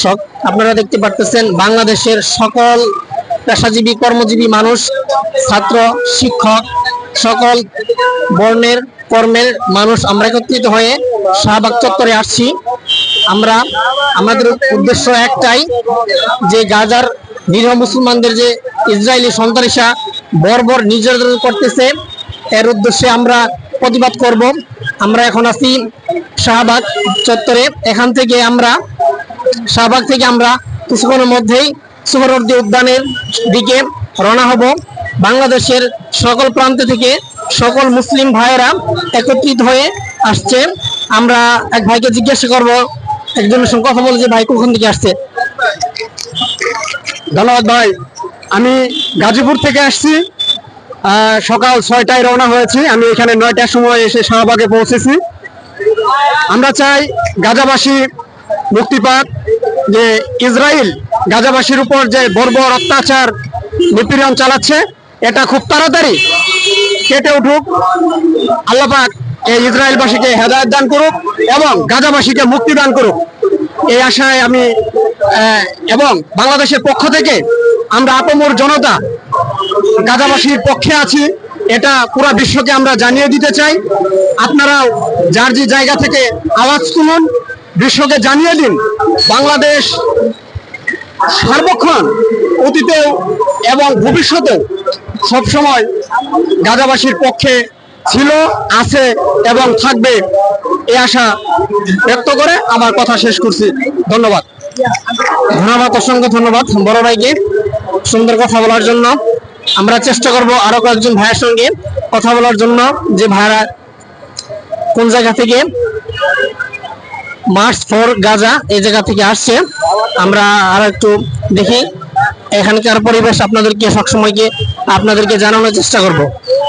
দর্শক, আপনারা দেখতে পারতেছেন বাংলাদেশের সকল পেশাজীবী, কর্মজীবী মানুষ, ছাত্র, শিক্ষক, সকল বর্ণের কর্মের মানুষ আমরা একত্রিত হয়ে শাহবাগ চত্বরে আসছি। আমরা, আমাদের উদ্দেশ্য একটাই যে গাজার নিরীহ মুসলমানদের যে ইসরায়েলি সন্ত্রাসা বর্বর নির্যাতন করতেছে, এর উদ্দেশ্যে আমরা প্রতিবাদ করব। আমরা এখন আছি শাহবাগ চত্বরে। এখান থেকে আমরা শাহবাগ থেকে আমরা কিছুক্ষণের মধ্যেই সুহরবর্তী উদ্যানের দিকে রওনা হব। বাংলাদেশের সকল প্রান্ত থেকে সকল মুসলিম ভাইয়েরা একত্রিত হয়ে আসছে। আমরা এক ভাইকে জিজ্ঞাসা করব, একজনের সঙ্গে কথা বলে যে, ভাই, কখন থেকে আসছে? ধন্যবাদ ভাই। আমি গাজীপুর থেকে আসছি। সকাল ছয়টায় রওনা হয়েছি। আমি এখানে নয়টার সময় এসে শাহবাগে পৌঁছেছি। আমরা চাই গাজাবাসী মুক্তি পাক যে ইসরায়েল গাজাবাসীর উপর যে বর্বর অত্যাচার নিপীড়ন চালাচ্ছে, এটা খুব তাড়াতাড়ি কেটে উঠুক। আল্লাপাক এই ইসরায়েলবাসীকে হেদায়ত দান করুক এবং গাজাবাসীকে মুক্তি দান করুক। এই আশায় আমি এবং বাংলাদেশের পক্ষ থেকে আমরা আপমর জনতা গাজাবাসীর পক্ষে আছি, এটা পুরা বিশ্বকে আমরা জানিয়ে দিতে চাই। আপনারাও যার জায়গা থেকে আওয়াজ তুলুন বিশ্বকে জানিয়ে দিন, বাংলাদেশ সার্বক্ষণ অতীতেও এবং ভবিষ্যতেও সবসময় গাজাবাসীর পক্ষে ছিল, আছে এবং থাকবে এই আশা ব্যক্ত করে আমার কথা শেষ করছি। ধন্যবাদ। ধন্যবাদ, অসংখ্য ধন্যবাদ বড় ভাইকে। সুন্দর কথা বলার জন্য। আমরা চেষ্টা করব আরও কয়েকজন ভাইয়ের সঙ্গে কথা বলার জন্য যে ভাইরা কোন জায়গা থেকে মার্চ ফর গাজা এই জায়গা থেকে আসছে। আমরা আর একটু দেখি। এখানকার পরিবেশ আপনাদেরকে সবসময়কে, আপনাদেরকে জানানোর চেষ্টা করব।